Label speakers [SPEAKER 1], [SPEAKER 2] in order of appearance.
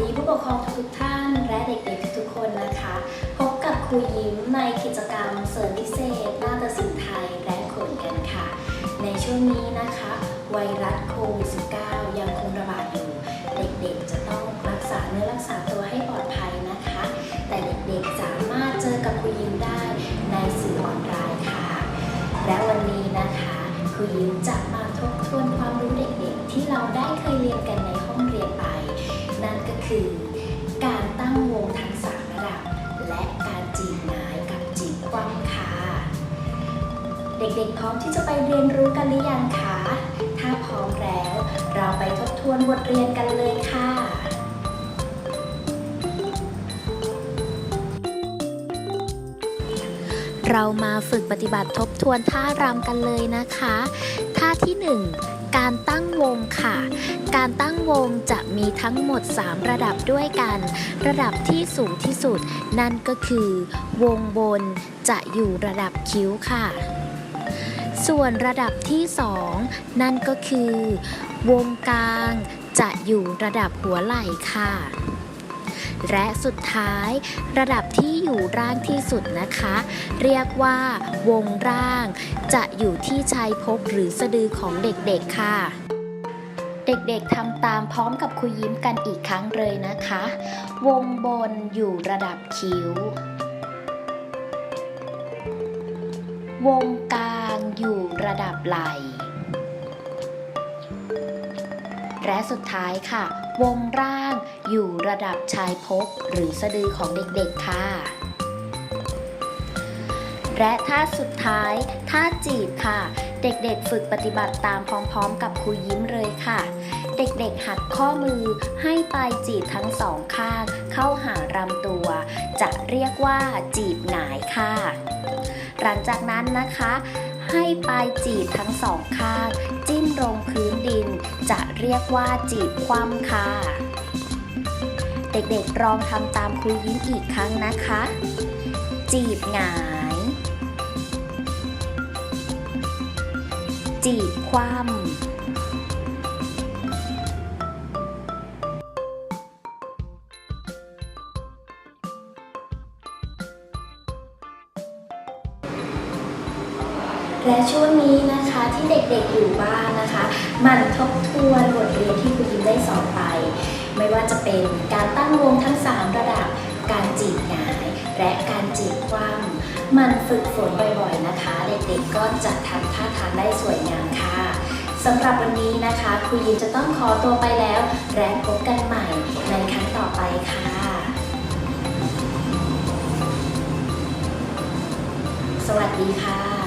[SPEAKER 1] ดีผู้ปกครองทุกท่านและเด็กๆทุกๆคนนะคะ พบกับครูยิ้มในกิจกรรมเสริมพิเศษนาฏศิลป์ไทยและโขนกันค่ะ ในช่วงนี้นะคะ ไวรัสโควิด -19 ยังคงระบาดอยู่ เด็กๆจะต้องรักษาเนื้อรักษาตัวให้ปลอดภัยนะคะ แต่เด็กๆสามารถเจอกับครูยิ้มได้ในสื่อออนไลน์ค่ะ และวันนี้นะคะครูยิ้มจะมาทบทวนความรู้เด็กๆ ที่เราได้เคยเรียนกันในห้องเรียนไป นั่นก็คือ การตั้งวงทั้งสามระดับ และการจีบหงายกับจีบคว่ำค่ะเด็กๆพร้อมที่จะไปเรียนรู้กันหรือยังคะถ้าพร้อมแล้ว เราไปทบทวนบทเรียนกันเลยค่ะเรามาฝึกปฏิบัติทบทวนท่ารำกันเลยนะคะ ท่าที่ 1 การตั้งวงค่ะ การตั้งวงจะมีทั้งหมด 3 ระดับด้วยกัน ระดับที่สูงที่สุด นั่นก็คือ วงบนจะอยู่ระดับคิ้วค่ะ ส่วนระดับที่ 2 นั่นก็คือ วงกลางจะอยู่ระดับหัวไหล่ค่ะ และสุดท้ายระดับที่อยู่ร่างที่สุดนะคะ เรียกว่าวงร่าง จะอยู่ที่ชายพกหรือสะดือของเด็กๆค่ะเด็กๆทำตามพร้อมกับคุยยิ้มกันอีกครั้งเลยนะคะ วงบนอยู่ระดับคิ้ว วงกลางอยู่ระดับไหล่ และสุดท้ายค่ะ วงร่างอยู่ระดับชายพกหรือสะดือของเด็กๆค่ะ และท่าสุดท้ายท่าจีบค่ะ เด็กๆฝึกปฏิบัติตามพร้อมๆ กับครูยิ้มเลยค่ะ เด็กๆหัดข้อมือให้ปลายจีบทั้งสองข้าง เข้าหาลำตัว จะเรียกว่าจีบหงายค่ะ หลังจากนั้นนะคะ ให้ปลายจีบทั้งสองข้าง จิ้มลงพื้นดิน จะเรียกว่าจีบคว่ำค่ะ เด็กๆลองทำตามครูยิ้มอีกครั้งนะคะ จีบหงาย จีบคว่ำ และช่วงนี้นะคะที่เด็กๆอยู่บ้านนะคะมันทบทวนบทเรียนที่คุณยิ้มได้สอนไป ไม่ว่าจะเป็นการตั้งวงทั้ง 3 ระดับ การจีบหงายและการจีบคว่ำมันฝึกฝนบ่อยๆนะคะ เด็กๆก็จะทำท่าทางได้สวยงามค่ะสำหรับวันนี้นะคะครูยิมจะต้องขอตัวไปแล้ว และพบกันใหม่ในครั้งต่อไปค่ะ สวัสดีค่ะ